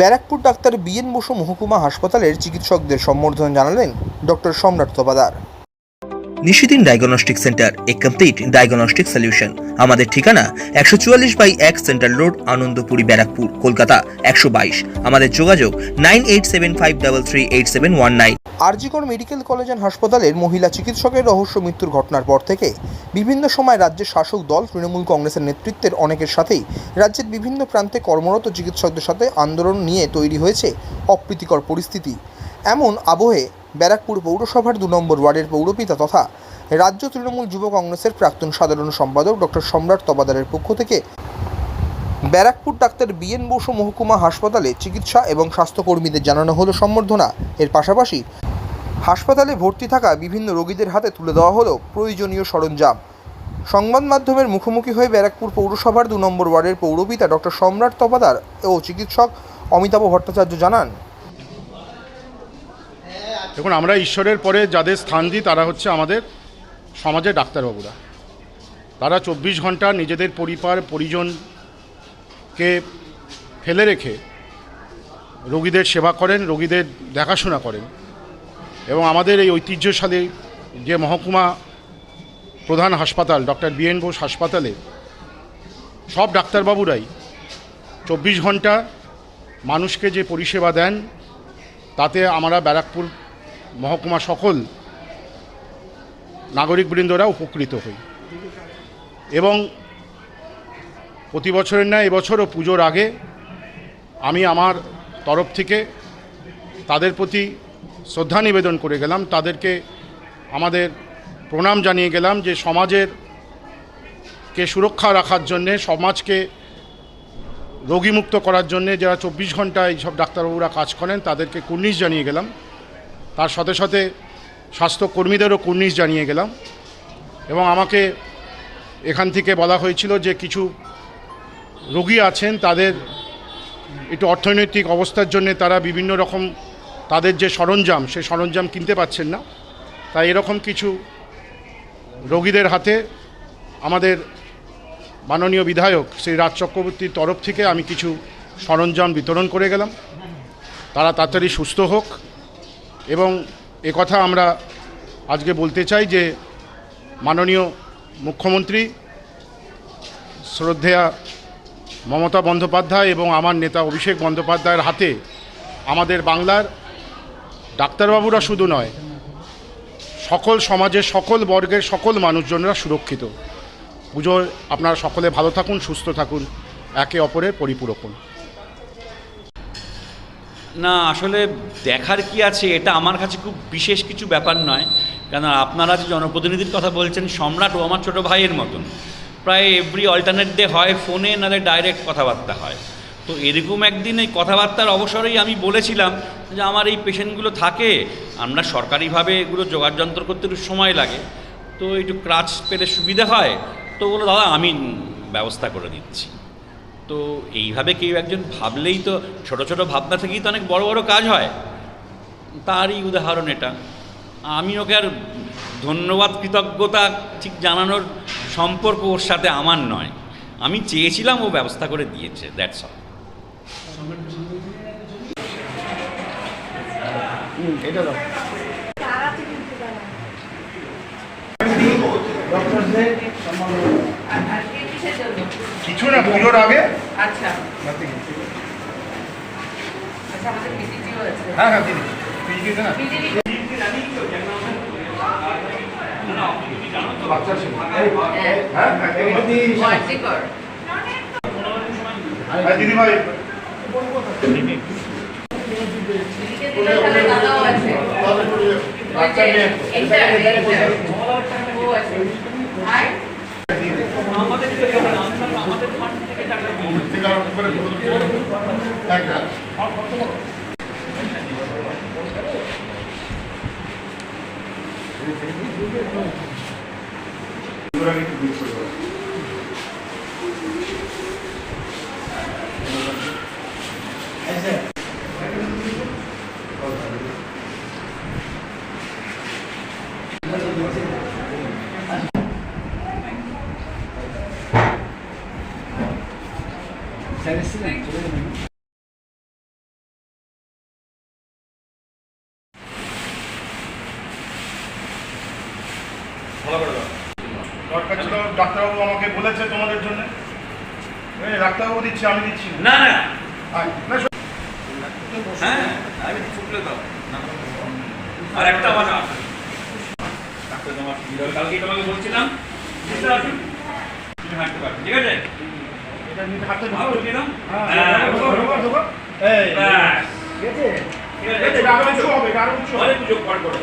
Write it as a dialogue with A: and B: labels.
A: Barrackpore doctor B N Basu মহকুমা হাসপাতালের চিকিৎসকদের সম্বর্ধনা জানালেন doctor Samrat Tapadar
B: Nishidin diagnostic centre, a complete diagnostic solution আমাদের ঠিকানা একশো চুয়াল্লিশ বাই এক সেন্ট্রাল রোড, আনন্দপুরি, ব্যারাকপুর, কলকাতা, একশো বাইশ। আমাদের যোগাযোগ nine eight seven five double three eight seven one nine.
A: RG Kar medical college and হাসপাতালের মহিলা চিকিৎসকের রহস্য মৃত্যুর ঘটনার পর থেকে বিভিন্ন সময় রাজ্যের শাসক দল তৃণমূল কংগ্রেসের নেতৃত্বের অনেকের সাথেই রাজ্যের বিভিন্ন প্রান্তে কর্মরত চিকিৎসকদের সাথে আন্দোলন নিয়ে তৈরি হয়েছে অপ্রীতিকর পরিস্থিতি। এমন আবহে ব্যারাকপুর পৌরসভার দু নম্বর ওয়ার্ডের পৌরপিতা তথা রাজ্য তৃণমূল যুব কংগ্রেসের প্রাক্তন সাধারণ সম্পাদক ডক্টর সম্রাট তবাদারের পক্ষ থেকে ব্যারাকপুর ডাক্তার বিএন বসু মহকুমা হাসপাতালে চিকিৎসা এবং স্বাস্থ্যকর্মীদের জানানো হলো সম্বর্ধনা। এর পাশাপাশি হাসপাতালে ভর্তি থাকা বিভিন্ন রোগীদের হাতে তুলে দেওয়া হলো প্রয়োজনীয় সরঞ্জাম। সংবাদ মাধ্যমের মুখোমুখি হয়ে ব্যারাকপুর পৌরসভার দু নম্বর ওয়ার্ডের পৌরপিতা ডক্টর সম্রাট তপাদার ও চিকিৎসক অমিতাভ ভট্টাচার্য জানান।
C: দেখুন, আমরা ঈশ্বরের পরে যাদের স্থান দিই, তারা হচ্ছে আমাদের সমাজের ডাক্তারবাবুরা। তারা চব্বিশ ঘণ্টা নিজেদের পরিবার পরিজনকে ফেলে রেখে রোগীদের সেবা করেন, রোগীদের দেখাশোনা করেন। এবং আমাদের এই ঐতিহ্যশালী যে মহকুমা প্রধান হাসপাতাল, ডক্টর বিএন বোস হাসপাতালে সব ডাক্তারবাবুরাই চব্বিশ ঘণ্টা মানুষকে যে পরিষেবা দেন, তাতে আমরা ব্যারাকপুর মহকুমা সকল নাগরিকবৃন্দরা উপকৃত হই। এবং প্রতি বছরের ন্যায় এবছরও পুজোর আগে আমি আমার তরফ থেকে তাদের প্রতি শ্রদ্ধা নিবেদন করে গেলাম, তাদেরকে আমাদের প্রণাম জানিয়ে গেলাম যে সমাজের কে সুরক্ষা রাখার জন্যে, সমাজকে রোগীমুক্ত করার জন্যে যারা চব্বিশ ঘণ্টা এইসব ডাক্তারবাবুরা কাজ করেন, তাদেরকে কুর্নিশ জানিয়ে গেলাম। তার সাথে সাথে স্বাস্থ্যকর্মীদেরও কুর্নিশ জানিয়ে গেলাম এবং আমাকে এখান থেকে বলা হয়েছিল যে কিছু রোগী আছেন, তাদের একটু অর্থনৈতিক অবস্থার জন্য তারা বিভিন্ন রকম তাদের যে সরঞ্জাম সেই সরঞ্জাম কিনতে পাচ্ছেন না। তাই এরকম কিছু রোগীদের হাতে আমাদের মাননীয় বিধায়ক শ্রী রাজ চক্রবর্তীর তরফ থেকে আমি কিছু সরঞ্জাম বিতরণ করে গেলাম। তারা তাড়াতাড়ি সুস্থ হোক এবং কথা আমরা আজকে বলতে চাই যে মাননীয় মুখ্যমন্ত্রী শ্রদ্ধেয়া মমতা বন্দ্যোপাধ্যায় এবং আমার নেতা অভিষেক বন্দ্যোপাধ্যায়ের হাতে আমাদের বাংলার ডাক্তারবাবুরা শুধু নয়, সকল সমাজের সকল বর্গের সকল মানুষজনরা সুরক্ষিত। পুজোয় আপনারা সকলে ভালো থাকুন, সুস্থ থাকুন, একে অপরের পরিপূরক
D: না, আসলে দেখার কি আছে এটা আমার কাছে খুব বিশেষ কিছু ব্যাপার নয়। কেন আপনারা যে জনপ্রতিনিধির কথা বলছেন, সম্রাট ও আমার ছোটো ভাইয়ের মতন। প্রায় এভরি অল্টারনেট ডে হয় ফোনে নাহলে ডাইরেক্ট কথাবার্তা হয়। তো এরকম একদিন এই কথাবার্তার অবসরেই আমি বলেছিলাম যে আমার এই পেশেন্টগুলো থাকে, আমরা সরকারিভাবে এগুলো জোগাড় যন্ত্র করতে একটু সময় লাগে। তো একটু ক্রাচ পেলে সুবিধা হয়, তো বলো দাদা, আমি ব্যবস্থা করে দিচ্ছি। তো এইভাবে কেউ একজন ভাবলেই তো, ছোট ছোট ভাবনা থেকেই তো অনেক বড় বড় কাজ হয়। তারই উদাহরণ এটা। আমি ওকে আর ধন্যবাদ, কৃতজ্ঞতা ঠিক জানানোর সম্পর্ক ওর সাথে আমার নয়। আমি চেয়েছিলাম ও ব্যবস্থা করে দিয়েছে দ্যাটস অল
C: কিছু না পুজোর আগে?
E: আচ্ছা। আচ্ছা
C: হ্যাঁ হ্যাঁ দিদি দিদিভাই Thank
E: you. সুতরাং একটু বিট করে
C: দরকার ছিল
E: ডাক্তারবাবু আমাকে বলেছে তোমাদের জন্য।
C: ডাক্তারবাবু দিচ্ছে আমি দিচ্ছি। না
D: না। হ্যাঁ বুঝতে পারছি? ঠিক আছে?
C: এটা নিতে হাঁটতে
D: পারবে দিলাম
C: হ্যাঁ
D: ঢোকো
C: ঠিক আছে?
D: ঠিক আছে
C: আরও কিছু হবে
D: করব